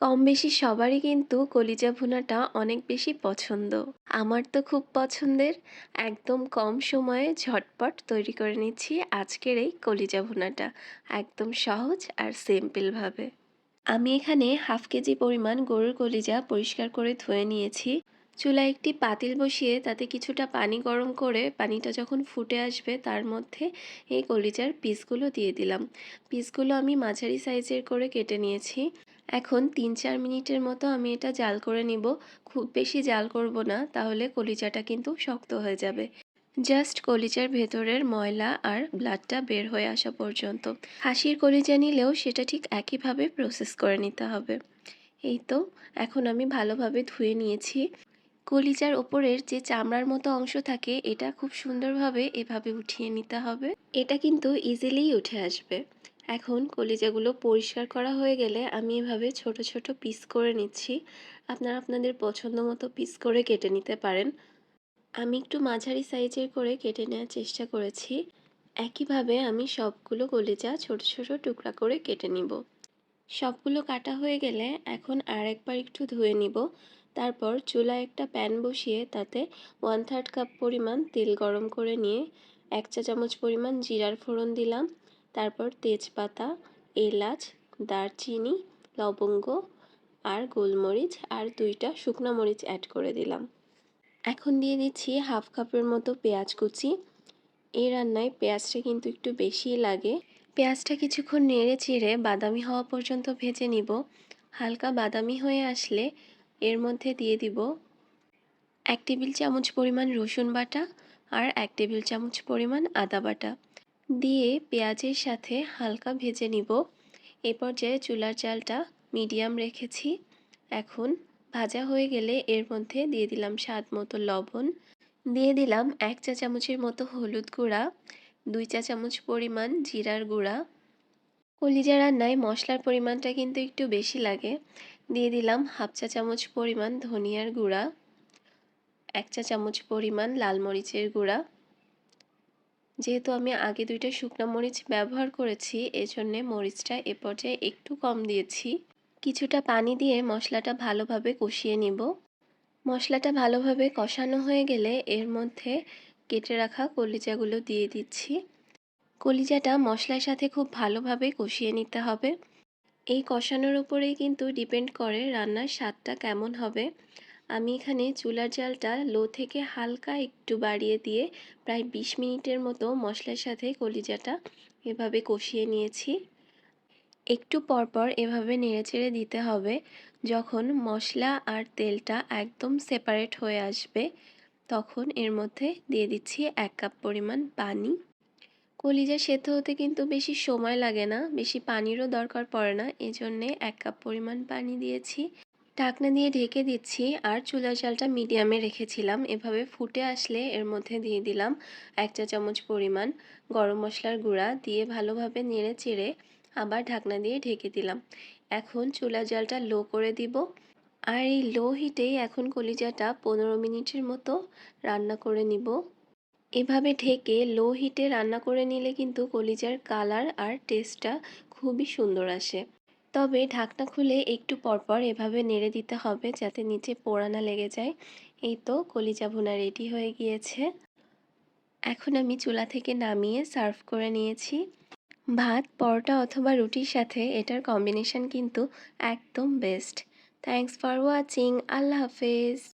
কম বেশি সবারই কিন্তু কলিজা ভুনাটা অনেক বেশি পছন্দ। আমার তো খুব পছন্দের। একদম কম সময়ে ঝটপট তৈরি করে নিচ্ছি আজকের এই কলিজা ভুনাটা। একদম সহজ আর সিম্পলভাবে আমি এখানে হাফ কেজি পরিমাণ গরুর কলিজা পরিষ্কার করে ধুয়ে নিয়েছি। চুলায় একটি পাতিল বসিয়ে তাতে কিছুটা পানি গরম করে পানিটা যখন ফুটে আসবে তার মধ্যে এই কলিজার পিসগুলো দিয়ে দিলাম। পিসগুলো আমি মাঝারি সাইজের করে কেটে নিয়েছি। এখন তিন চার মিনিটের মতো আমি এটা জাল করে নিব। খুব বেশি জাল করব না, তাহলে কলিচাটা কিন্তু শক্ত হয়ে যাবে। জাস্ট কলিজার ভেতরের ময়লা আর ব্লাডটা বের হয়ে আসা পর্যন্ত। হাসির কলিজা নিলেও সেটা ঠিক একইভাবে প্রসেস করে নিতে হবে। এই তো, এখন আমি ভালোভাবে ধুয়ে নিয়েছি। কলিজার ওপরের যে চামড়ার মতো অংশ থাকে, এটা খুব সুন্দরভাবে এভাবে উঠিয়ে নিতে হবে। এটা কিন্তু ইজিলিই উঠে আসবে। এখন কলিজাগুলো পরিষ্কার করা হয়ে গেলে আমি এভাবে ছোট ছোট পিস করে নিচ্ছি। আপনারা আপনাদের পছন্দ মতো পিস করে কেটে নিতে পারেন। আমি একটু মাঝারি সাইজের করে কেটে নেওয়ার চেষ্টা করেছি। একইভাবে আমি সবগুলো কলিজা ছোট ছোট টুকরা করে কেটে নিব। সবগুলো কাটা হয়ে গেলে এখন আর একবার একটু ধুয়ে নিব। তারপর চুলায় একটা প্যান বসিয়ে তাতে ওয়ান থার্ড কাপ পরিমাণ তেল গরম করে নিয়ে এক চা চামচ পরিমাণ জিরার ফোড়ন দিলাম। তারপর তেজপাতা, এলাচ, দারচিনি, লবঙ্গ আর গোলমরিচ আর দুইটা শুকনো মরিচ অ্যাড করে দিলাম। এখন দিয়ে দিচ্ছি হাফ কাপের মতো পেঁয়াজ কুচি। এই রান্নায় পেঁয়াজটা কিন্তু একটু বেশিই লাগে। পেঁয়াজটা কিছুক্ষণ নেড়ে চিড়ে বাদামি হওয়া পর্যন্ত ভেজে নিব। হালকা বাদামি হয়ে আসলে এর মধ্যে দিয়ে দিব এক টেবিল চামচ পরিমাণ রসুন বাটা আর এক টেবিল চামচ পরিমাণ আদা বাটা। দিয়ে পেঁয়াজের সাথে হালকা ভেজে নিব। এ পর্যায়ে চুলার চালটা মিডিয়াম রেখেছি। এখন ভাজা হয়ে গেলে এর মধ্যে দিয়ে দিলাম স্বাদ মতো লবণ। দিয়ে দিলাম এক চা চামচের মতো হলুদ গুঁড়া, দুই চা চামচ পরিমাণ জিরার গুঁড়া। কলিজা রান্নায় মশলার পরিমাণটা কিন্তু একটু বেশি লাগে। দিয়ে দিলাম হাফ চা চামচ পরিমাণ ধনিয়ার গুঁড়া, এক চা চামচ পরিমাণ লাল মরিচের গুঁড়া। যেহেতু আমি আগে দুইটা শুকনো মরিচ ব্যবহার করেছি, এজন্যে মরিচটা এ পর্যায়ে একটু কম দিয়েছি। কিছুটা পানি দিয়ে মশলাটা ভালোভাবে কষিয়ে নিব। মশলাটা ভালোভাবে কষানো হয়ে গেলে এর মধ্যে কেটে রাখা কলিজাগুলো দিয়ে দিচ্ছি। কলিজাটা মশলার সাথে খুব ভালোভাবে কষিয়ে নিতে হবে। এই কষানোর উপরেই কিন্তু ডিপেন্ড করে রান্নার স্বাদটা কেমন হবে। আমি এখানে চুলার জালটা লো থেকে হালকা একটু বাড়িয়ে দিয়ে প্রায় বিশ মিনিটের মতো মশলার সাথে কলিজাটা এভাবে কষিয়ে নিয়েছি। একটু পরপর এভাবে নেড়েচেড়ে দিতে হবে। যখন মশলা আর তেলটা একদম সেপারেট হয়ে আসবে, তখন এর মধ্যে দিয়ে দিচ্ছি এক কাপ পরিমাণ পানি। কলিজা সেদ্ধ হতে কিন্তু বেশি সময় লাগে না, বেশি পানিরও দরকার পড়ে না। এজন্যে এক কাপ পরিমাণ পানি দিয়েছি। ঢাকনা দিয়ে ঢেকে দিচ্ছি আর চুলার চালটা মিডিয়ামে রেখেছিলাম। এভাবে ফুটে আসলে এর মধ্যে দিয়ে দিলাম এক চা চামচ পরিমাণ গরম মশলার গুঁড়া দিয়ে ভালোভাবে নেড়ে চেড়ে আবার ঢাকনা দিয়ে ঢেকে দিলাম। এখন চুলার জালটা লো করে দিব আর এই লো হিটেই এখন কলিজাটা পনেরো মিনিটের মতো রান্না করে নিব। এভাবে ঢেকে লো হিটে রান্না করে নিলে কিন্তু কলিজার কালার আর টেস্টটা খুবই সুন্দর আসে। তবে ঢাকনা খুলে একটু পরপর এভাবে নেড়ে দিতে হবে যাতে নিচে পোড়া না লেগে যায়। এই তো কলিজা ভুনা রেডি হয়ে গিয়েছে। এখন আমি চুলা থেকে নামিয়ে সার্ভ করে নিয়েছি। ভাত, পরোটা অথবা রুটির সাথে এটার কম্বিনেশন কিন্তু একদম বেস্ট থ্যাংকস ফর ওয়াচিং আল্লাহ হাফেজ।